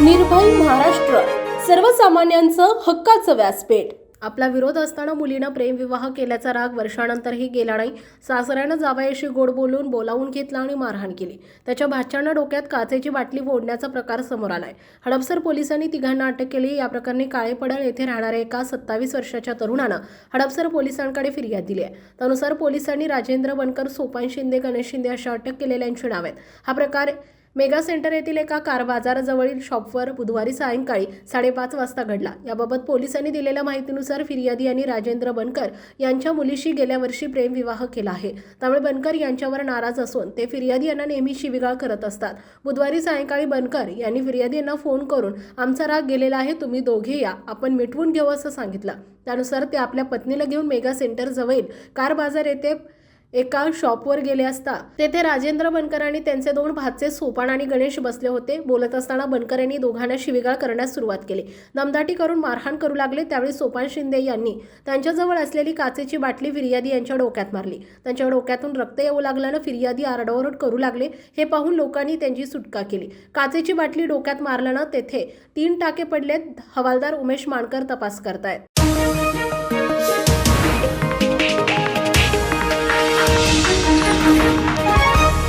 निर्भय महाराष्ट्र. सर्वसामान्यांचं हक्काचं व्यासपीठ. आपला विरोध असताना मुलीनं प्रेमविवाह केल्याचा राग वर्षानंतरही गेला नाही. सासऱ्यानं जावयाशी गोड बोलून बोलावून घेतला आणि मारहाण केली. त्याच्या भाच्यानं डोक्यात काचेची बाटली फोडण्याचा प्रकार समोर आलाय. हडपसर पोलिसांनी तिघांना अटक केली. या प्रकरणी काळेपडळ येथे राहणाऱ्या एका सत्तावीस वर्षाच्या तरुणानं हडपसर पोलिसांकडे फिर्याद दिली आहे. त्यानुसार पोलिसांनी राजेंद्र बनकर सोपान शिंदे गणेश शिंदे अशा अटक केलेल्यांची नाव आहेत. हा प्रकार मेगा सेंटर येथील एका कार बाजाराजवळील शॉपवर बुधवारी सायंकाळी साडेपाच वाजता घडला. याबाबत पोलिसांनी दिलेल्या माहितीनुसार फिर्यादी यांनी राजेंद्र बनकर यांच्या मुलीशी गेल्या वर्षी प्रेमविवाह केला आहे. त्यामुळे बनकर यांच्यावर नाराज असून ते फिर्यादी यांना नेहमी शिविगाळ करत असतात. बुधवारी सायंकाळी बनकर यांनी फिर्यादी यांना फोन करून आमचा राग गेलेला आहे तुम्ही दोघे या आपण मिटवून घेऊ असं सांगितलं. त्यानुसार ते आपल्या पत्नीला घेऊन मेगा सेंटर जवळील कार बाजार येथे एका शॉपवर गेले असता तेथे राजेंद्र बनकर आणि त्यांचे दोन भाचे सोपान आणि गणेश बसले होते. बोलत असताना बनकर यांनी दोघांना शिविगाळ करण्यास सुरुवात केली. दमदाटी करून मारहाण करू लागले. त्यावेळी सोपान शिंदे यांनी त्यांच्याजवळ असलेली काचेची बाटली फिर्यादी यांच्या डोक्यात मारली. त्यांच्या डोक्यातून रक्त येऊ लागल्यानं फिर्यादी आरडाओरड करू लागले हे पाहून लोकांनी त्यांची सुटका केली. काचेची बाटली डोक्यात मारल्यानं तेथे तीन टाके पडलेत हवालदार उमेश मानकर तपास करतायत.